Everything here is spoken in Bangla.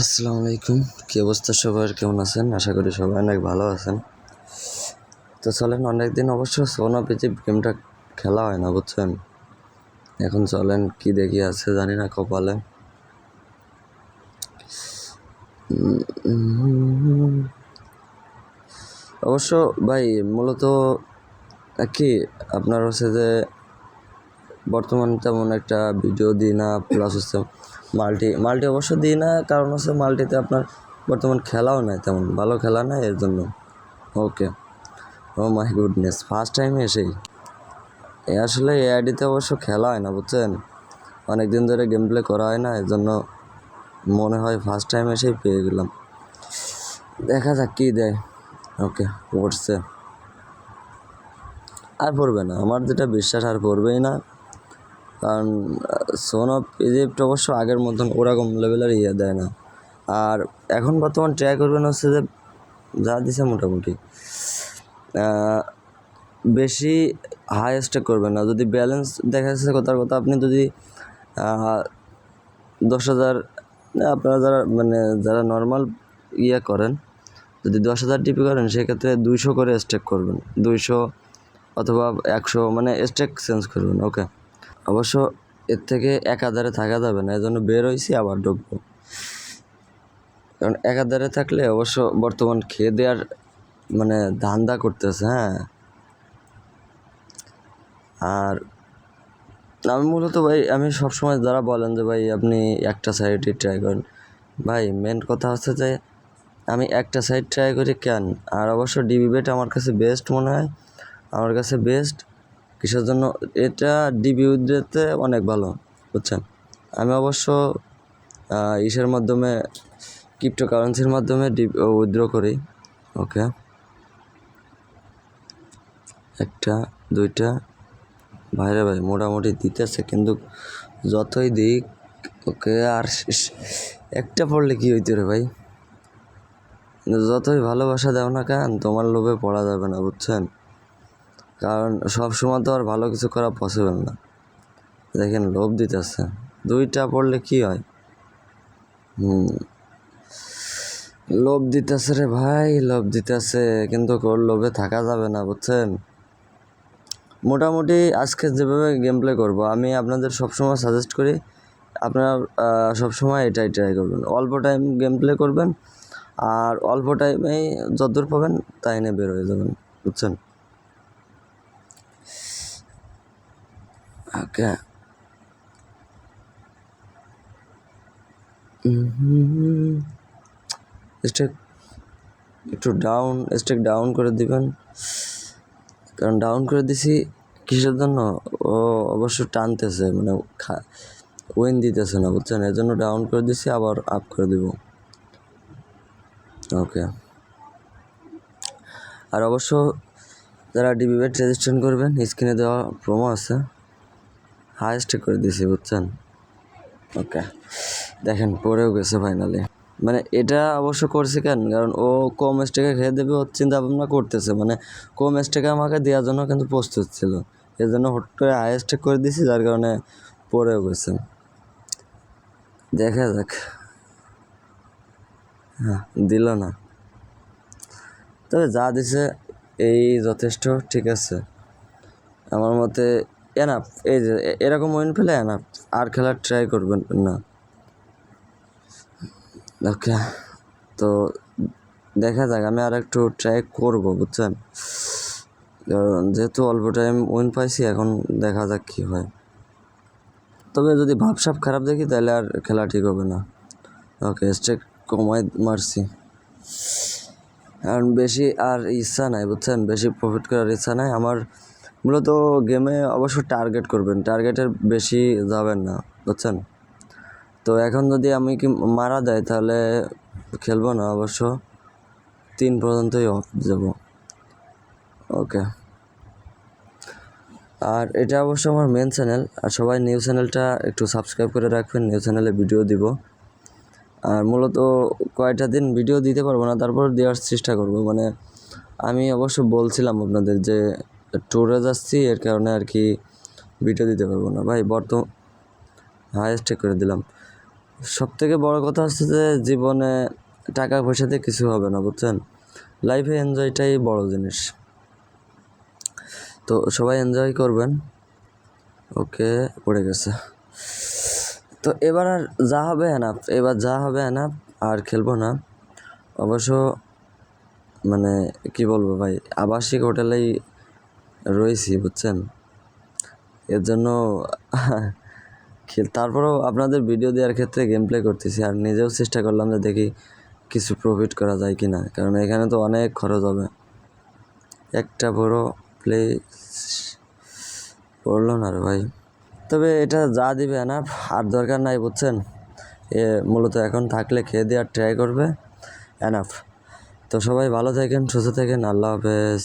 আসসালামু আলাইকুম। কী অবস্থা সবার? কেমন আছেন? আশা করি সবাই অনেক ভালো আছেন। তো চলেন অনেক দিন অবশ্য সোনা পেজে গেমটা খেলা হয় না, বুঝছেন? এখন চলেন, কি দেখি আছে জানি না কপালে। অবশ্য ভাই, মূলত কি আপনার হচ্ছে যে বর্তমান তেমন একটা ভিডিও দিই না প্লাস হচ্ছে মাল্টি মাল্টি অবশ্য দিই না, কারণ হচ্ছে মাল্টিতে আপনার বর্তমান খেলাও নাই তেমন, ভালো খেলা নাই এর জন্য। Okay oh my goodness first time এসেই এ আসলে এ আইডিতে অবশ্য খেলা হয় না, বুঝছেন? অনেক দিন ধরে গেম প্লে করা হয় না, এর জন্য মনে হয় ফার্স্ট টাইম এসেই পেয়ে গেলাম। দেখা যাক কী দেয়। ওকে পড়ছে। আর পড়বে না, আমার যেটা বিশ্বাস আর পড়বেই না। কারণ সোন অফ ইজিপ্ট অবশ্য আগের মতন ওরকম লেভেলের ইয়ে দেয় না। আর এখন বর্তমান ট্রাই করবেন হচ্ছে যে, যা দিছে মোটামুটি। বেশি হাই স্টেক করবেন না। যদি ব্যালেন্স দেখা যাচ্ছে কথার কথা, আপনি যদি দশ হাজার, আপনারা যারা মানে যারা নর্মাল ইয়ে করেন, যদি দশ হাজার টিপি করেন, সেক্ষেত্রে দুইশো করে স্টেক করবেন। দুইশো অথবা একশো মানে স্টেক চেঞ্জ করবেন ওকে অবশ্য এর থেকে এক থাকা যাবে না এই জন্য বের হয়েছি আবার ঢুকবো। কারণ এক হাজারে থাকলে অবশ্য বর্তমান খেয়ে দেওয়ার মানে ধান্দা করতেছে হ্যাঁ। আর আমি মূলত ভাই, আমি সবসময় যারা বলেন যে ভাই, আপনি একটা সাইডে ট্রাই করেন, ভাই মেন কথা হচ্ছে যে আমি একটা সাইড ট্রাই করি কেন? আর অবশ্য ডিবি বেট আমার কাছে বেস্ট মনে হয়। আমার কাছে বেস্ট কিসের জন্য? এটা ডিবি উইথড্রতে অনেক ভালো, বুঝছেন? আমি অবশ্য ইসের মাধ্যমে ক্রিপ্টো কারেন্সির মাধ্যমে উইথড্র করি, ওকে? একটা, দুইটা, ভাইরে ভাই, মোটামুটি দিতেছে, কিন্তু যতই দিক, ওকে, আর একটা পড়লে কি হইতে রে ভাই? যতই ভালোবাসা দাও না কেন, তোমার লোভে পড়া যাবে না, বুঝছেন? কারণ সব সময় তো আর ভালো কিছু করা পসিবল না। দেখেন লোভ দিতেছে। দুইটা পড়লে কি হয়? হুম। লোভ দিতেছে রে ভাই, লোভ দিতেছে, কিন্তু ওর লোভে থাকা যাবে না, বুঝছেন? মোটামুটি আজকে যেভাবে গেম প্লে করব, আমি আপনাদের সবসময় সাজেস্ট করি, আপনারা সবসময় এটাই ট্রাই করবেন। অল্প টাইম গেম প্লে করবেন, আর অল্প টাইমেই যতদূর পাবেন, তাই নিয়ে বের হয়ে যাবেন, বুঝছেন? ওকে স্টেক, একটু ডাউন স্টেক ডাউন করে দিবেন। কারণ ডাউন করে দিছি কিসের জন্য? ও অবশ্য টানতেছে মানে উইন দিতেছে না, বুঝছেন? এর জন্য ডাউন করে দিছি, আবার আপ করে দিব। ওকে আর অবশ্য যারা ডিবি বেট রেজিস্ট্রেশন করবেন, স্ক্রিনে দেওয়া প্রোমো আছে। হাইস্টে করে দিছি, বুঝছেন? ওকে দেখেন পড়েও গেছে ফাইনালি মানে এটা অবশ্য করছে কেন? কারণ ও কম স্টেকে খেয়ে দেবে ওর চিন্তা ভাবনা করতেছে। মানে কম স্টেকে আমাকে দেওয়ার জন্য কিন্তু প্রস্তুত ছিল। এর জন্য হট করে হাই স্টেক করে দিছি, যার কারণে পড়েও গেছে। দেখা যাক। হ্যাঁ দিল না। তবে যা দিছে, এই যথেষ্ট, ঠিক আছে। আমার মতে এনাফ এই যে এরকম উইন পেলে এনাফ আর খেলার ট্রাই করবেন না। ওকে, তো দেখা যাক, আমি আর একটু ট্রাই করব, বুঝছেন? কারণ যেহেতু অল্প টাইম উইন পাইছি, এখন দেখা যাক কী হয়। তবে যদি ভাবসাব খারাপ দেখি, তাহলে আর খেলা ঠিক হবে না। ওকে স্ট্রেক কমাই মারছি। কারণ বেশি আর ইচ্ছা নাই, বুঝছেন? বেশি প্রফিট করার ইচ্ছা নাই। আমার মূলত গেমে অবশ্য টার্গেট করবেন। টার্গেটের বেশি যাবেন না, বুঝছেন? তো এখন যদি আমি কি মারা দেয় তাহলে খেলব না অবশ্য। তিন পর্যন্তই অফ যাব। ওকে আর এটা অবশ্য আমার মেন চ্যানেল আর সবাই নিউ চ্যানেলটা একটু সাবস্ক্রাইব করে রাখবেন নিউ চ্যানেলে ভিডিও দিব। আর মূলত কয়টা দিন ভিডিও দিতে পারব না, তারপর দেওয়ার চেষ্টা করব। মানে আমি অবশ্য বলছিলাম আপনাদের যে ট্যুরে যাচ্ছি, এর কারণে আর কি ভিডিও দিতে পারব না। ভাই, বর্তমান হাইস্টে করে দিলাম। সব থেকে বড় কথা হচ্ছে যে, জীবনে টাকা পয়সাতে কিছু হবে না, বুঝছেন? লাইফে এনজয়টাই বড় জিনিস। তো সবাই এনজয় করবেন। ওকে পড়ে গেছে। তো এবার আর যা হবে এনাফ এবার যা হবে এনাফ আর খেলব না। অবশ্য মানে কি বলব ভাই, আবাসিক হোটেলেই রয়েছি, বুঝছেন? এর জন্য তারপরেও আপনাদের ভিডিও দেওয়ার ক্ষেত্রে গেম প্লে করতেছি, আর নিজেও চেষ্টা করলাম যে দেখি কিছু প্রফিট করা যায় কি না কারণ এখানে তো অনেক খরচ হবে। একটা বড় প্লে পড়ল না রে ভাই। তবে এটা যা দিবে না, আর দরকার নাই, বুঝছেন? এ মূলত এখন থাকলে খেয়ে দেওয়ার ট্রাই করবে এনাফ তো সবাই ভালো থাকেন, সুস্থ থাকেন, আল্লাহ হাফেজ।